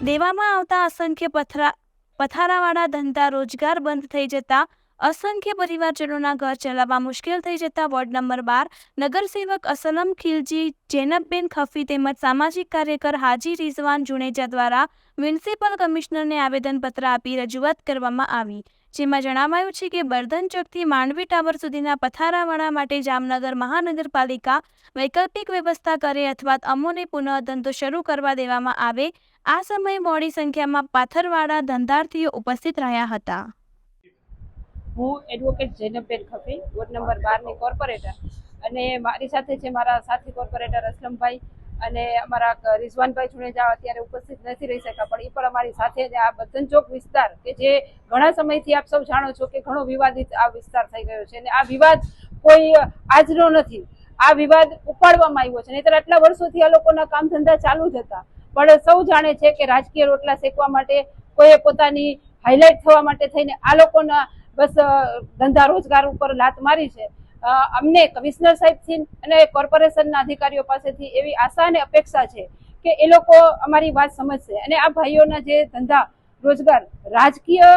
દેવામાં આવતા અસંખ્ય પથરા, પથારાવાળા ધંધા રોજગાર બંધ થઈ જતા અસંખ્ય પરિવારજનોના ઘર ચલાવવા મુશ્કેલ થઈ જતા વોર્ડ નંબર બાર નગરસેવક અસલમ ખિલજી, જેનબબેન ખફી તેમજ સામાજિક કાર્યકર હાજી રિઝવાન જુનેજા દ્વારા મ્યુનિસિપલ કમિશનરને આવેદનપત્ર આપી રજૂઆત કરવામાં આવી. જેમાં જણાવાયું છે કે બર્ધન ચોકથી માંડવી ટાવર સુધીના પથારાવાળા માટે જામનગર મહાનગરપાલિકા વૈકલ્પિક વ્યવસ્થા કરે અથવા અમોને પુનઃ ધંધો શરૂ કરવા દેવામાં આવે, આ સમયે મોડી સંખ્યામાં પાથરવાળા ધંધાર્થીઓ ઉપસ્થિત રહ્યા હતા. હું advocate Jainaben Khafi, ward number બારની કોર્પોરેટર. અને મારી સાથે છે મારા સાથી કોર્પોરેટર અસલમભાઈ. અને અમારા રિઝવાનભાઈ જુણેજા અત્યારે ઉપસ્થિત નથી રહી શક્યા, પણ એ પણ અમારી સાથે જ આ બદન ચોક વિસ્તાર, કે જે ઘણા સમયથી આપ સૌ જાણો છો કે ઘણો વિવાદિત આ વિસ્તાર થઈ ગયો છે. અને આ વિવાદ કોઈ આજનો નથી. આ વિવાદ ઉપાડવામાં આવ્યો છે. નહીતર આટલા વર્ષોથી આ લોકોના કામ ધંધા ચાલુ જ હતા. પણ સૌ જાણે છે કે રાજકીય રોટલા શેકવા માટે કોઈએ પોતાની હાઇલાઇટ થવા માટે થઈને આ લોકોના બસ ધંધા રોજગાર ઉપર લાત મારી છે. અમને કમિશનર સાહેબથી અને કોર્પોરેશનના અધિકારીઓ પાસેથી એવી આશા અને અપેક્ષા છે કે એ લોકો અમારી વાત સમજશે. અને આ ભાઈઓના જે ધંધા, રોજગાર રાજકીય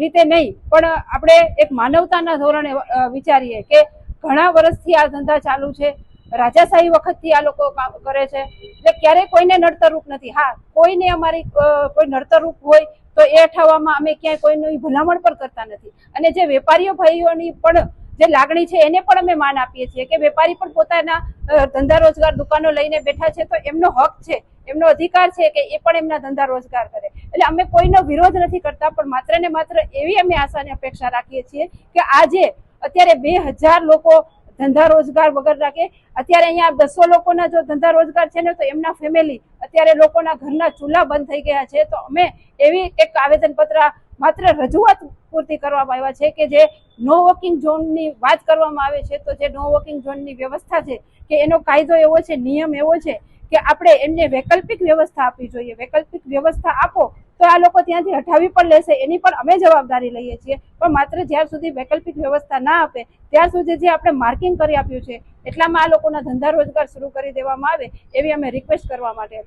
રીતે નહીં, પણ આપણે એક માનવતાના ધોરણે વિચારીએ કે ઘણા વર્ષથી આ ધંધા ચાલુ છે. રાજાશાહી વખતથી આ લોકો કરે છે. એટલે ક્યારેય કોઈને નડતરરૂપ નથી. હા, કોઈને અમારી કોઈ નડતરરૂપ હોય તો એ અઠાવવામાં અમે ક્યાંય કોઈની ભલામણ પણ કરતા નથી. અને જે વેપારીઓ ભાઈઓની પણ જે લાગણી છે એને પણ અમે માન આપીએ છીએ કે વેપારી પણ પોતાના ધંધા રોજગાર દુકાનો લઈને બેઠા છે તો એમનો હક છે, એમનો અધિકાર છે કે એ પણ એમના ધંધા રોજગાર કરે. એટલે અમે કોઈનો વિરોધ નથી કરતા, પણ માત્ર ને માત્ર એવી અમે આશાની અપેક્ષા રાખીએ છીએ કે આજે અત્યારે બે હજાર લોકો ધંધા રોજગાર વગર રાખે. અત્યારે અહીંયા બસો લોકોના જો ધંધા રોજગાર છે ને તો એમના ફેમિલી અત્યારે લોકોના ઘરના ચૂલા બંધ થઈ ગયા છે. તો અમે એવી એક આવેદનપત્ર, માત્ર રજૂઆત પૂરતી કરવામાં આવ્યા છે કે જે નો વોકિંગ ઝોનની વાત કરવામાં આવે છે, તો જે નો વોકિંગ ઝોનની વ્યવસ્થા છે કે એનો કાયદો એવો છે, નિયમ એવો છે કે આપણે એમને વૈકલ્પિક વ્યવસ્થા આપવી જોઈએ. વૈકલ્પિક વ્યવસ્થા આપો તો આ લોકો ત્યાંથી હટાવી પણ લેશે, એની પણ અમે જવાબદારી લઈએ છીએ. પણ માત્ર જ્યાં સુધી વૈકલ્પિક વ્યવસ્થા ના આપે ત્યાં સુધી જે આપણે માર્કિંગ કરી આપ્યું છે, એટલામાં આ લોકોના ધંધા રોજગાર શરૂ કરી દેવામાં આવે, એવી અમે રિક્વેસ્ટ કરવા માટે